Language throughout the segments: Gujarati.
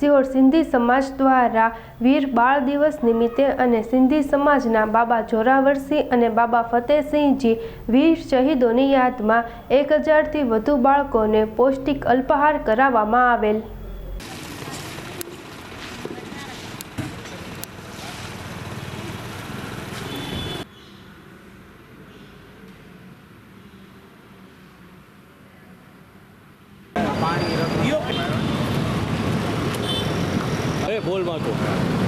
સિહોર સિંધી સમાજ દ્વારા વીર બાળ દિવસ નિમિત્તે અને સિંધી સમાજના બાબા જોરાવરસિંહ અને બાબા ફતેહસિંહજી વીર શહીદોની યાદમાં એક હજારથી વધુ બાળકોને પૌષ્ટિક અલ્પાહાર કરાવવામાં આવેલ. Bol, Michael.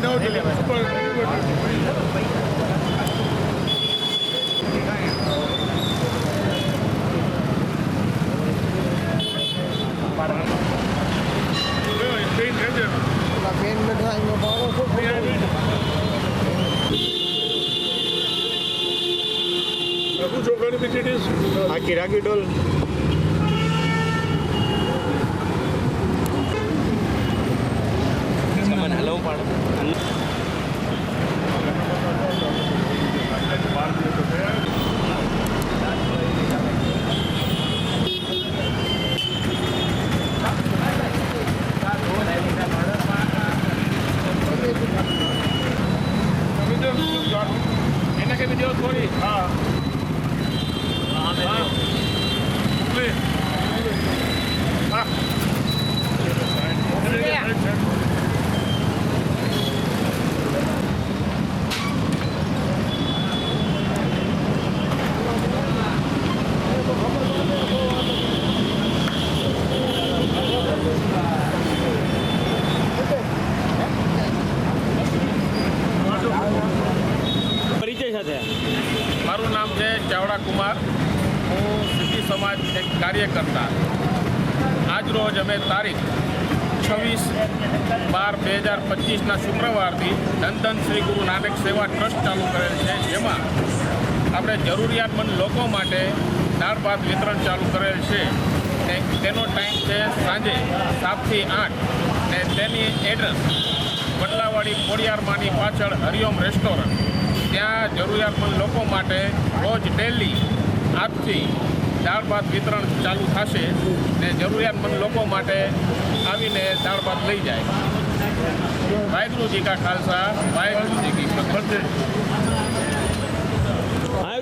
know the super good. I'm going to go to the hospital. I'm going to go to the hospital. I'm going to go to the hospital. છે કુમાર હું સિદ્ધિ સમાજ એક કાર્યકર્તા. આજરોજ અમે તારીખ છવ્વીસ બાર બે હજાર પચીસના શુક્રવારથી ધનધન શ્રી ગુરુ નાનક સેવા ટ્રસ્ટ ચાલુ કરેલ છે. જેમાં આપણે જરૂરિયાતમંદ લોકો માટે દાળ, ભાત, વિતરણ ચાલુ કરેલ છે. તેનો ટાઈમ છે સાંજે સાતથી આઠ. ને તેની એડ્રેસ બદલાવાડી ખોડિયારમાંની પાછળ હરિઓમ રેસ્ટોરન્ટ. ત્યાં જરૂરિયાતમંદ લોકો માટે રોજ ડેલી આજથી દાળ ભાત વિતરણ ચાલુ થશે ને જરૂરિયાતમંદ લોકો માટે આવીને દાળ ભાત લઈ જાય. વાહેગુરુજી કા ખાલસા, વાહેગુરુજી કી ફતેહ